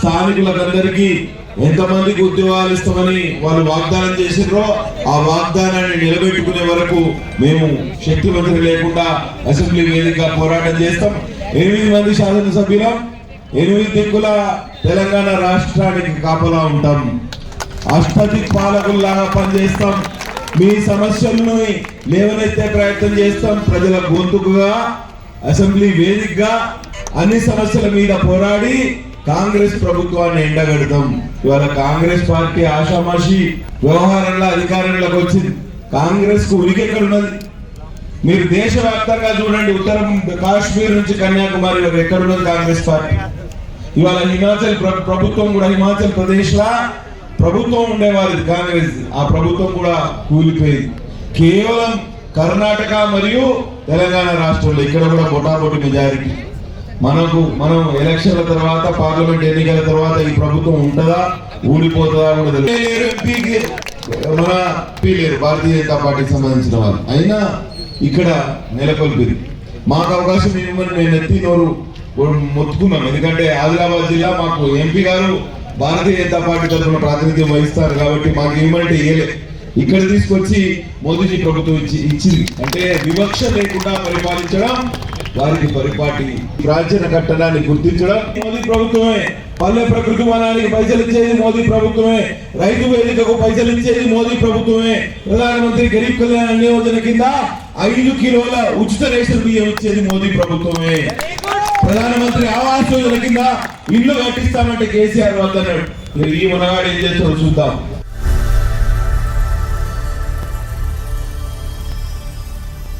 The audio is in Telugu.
స్థానికులందరికీ ఎంతమందికి ఉద్యోగాలు ఇస్తామని వాళ్ళు వాగ్దానం చేసినో ఆ వాగ్దానాన్ని నిలబెట్టుకునే వరకు మేము శక్తివంతులు లేకుండా అసెంబ్లీ వేదిక పోరాటం చేస్తాం. ఎనిమిది మంది శాసనసభ్యుల ఎనిమిది దిక్కుల తెలంగాణ రాష్ట్రానికి కాపలా ఉంటాం. అష్టదిక్ పాలకుల్లాగా పనిచేస్తాం. మీ సమస్యలను లేవనెత్తే ప్రయత్నం చేస్తాం. ప్రజల గొంతుకుగా అసెంబ్లీ వేదికగా అన్ని సమస్యల మీద పోరాడి కాంగ్రెస్ ప్రభుత్వాన్ని ఎండగడతాం ఇవాళ కాంగ్రెస్ పార్టీ ఆషామాషి వ్యవహారంలో అధికారంలోకి వచ్చింది. కాంగ్రెస్కు ఉనికి ఎక్కడ ఉన్నది? మీరు దేశవ్యాప్తంగా చూడండి ఉత్తరం కాశ్మీర్ నుంచి కన్యాకుమారి వరకు ఎక్కడ ఉన్నది కాంగ్రెస్ పార్టీ? ఇవాళ హిమాచల్ ప్రభుత్వం కూడా హిమాచల్ ప్రదేశ్ లా ప్రభుత్వం ఉండేవారు కాంగ్రెస్. ఆ ప్రభుత్వం కూడా కూలిపోయింది. కేవలం కర్ణాటక మరియు తెలంగాణ రాష్ట్రంలో. ఇక్కడ కూడా బొటాబొటి మెజారిటీ. మనకు మనం ఎలక్షన్ల తర్వాత పార్లమెంట్ ఎన్నికల తర్వాత ఈ ప్రభుత్వం ఉంటుందా? ఊడిపోతుందా కూడా మన ఎంపీ లేరు భారతీయ జనతా పార్టీకి సంబంధించిన వాళ్ళు. అయినా ఇక్కడ నెలకొల్పింది. మాకు అవకాశం ఇవ్వమని నేను ఎత్తి నోరు మొత్తుకున్నాం ఎందుకంటే ఆదిలాబాద్ జిల్లా మాకు ఎంపీ గారు భారతీయ జనతా పార్టీ తరఫున ప్రాతినిధ్యం వహిస్తారు కాబట్టి మాకు ఇవ్వమంటే ఇవ్వలే ఇక్కడ తీసుకొచ్చి మోదీజీ ప్రభుత్వం ఇచ్చి ఇచ్చింది. అంటే వివక్ష లేకుండా పరిపాలించడం వారికి పరిపాటి ప్రాచీన కట్టడాన్ని గుర్తించడం మోదీ ప్రభుత్వమే. పల్లె ప్రకృతి వనానికి పైసలు ఇచ్చేది మోదీ ప్రభుత్వమే. రైతు వేదికకు పైసలు ఇచ్చేది మోదీ ప్రభుత్వమే. ప్రధానమంత్రి గరీబ్ కళ్యాణ్ యోజన కింద ఐదు కిలోల ఉచిత రేషన్ బియ్యం ఇచ్చేది మోదీ ప్రభుత్వమే. ప్రధానమంత్రి ఆవాస్ యోజన కింద ఇల్లు కట్టిస్తామంటే కేసీఆర్ వద్దన్నాడు. మీరు ఈ మనగాడు ఏం చేస్తారో చూద్దాం.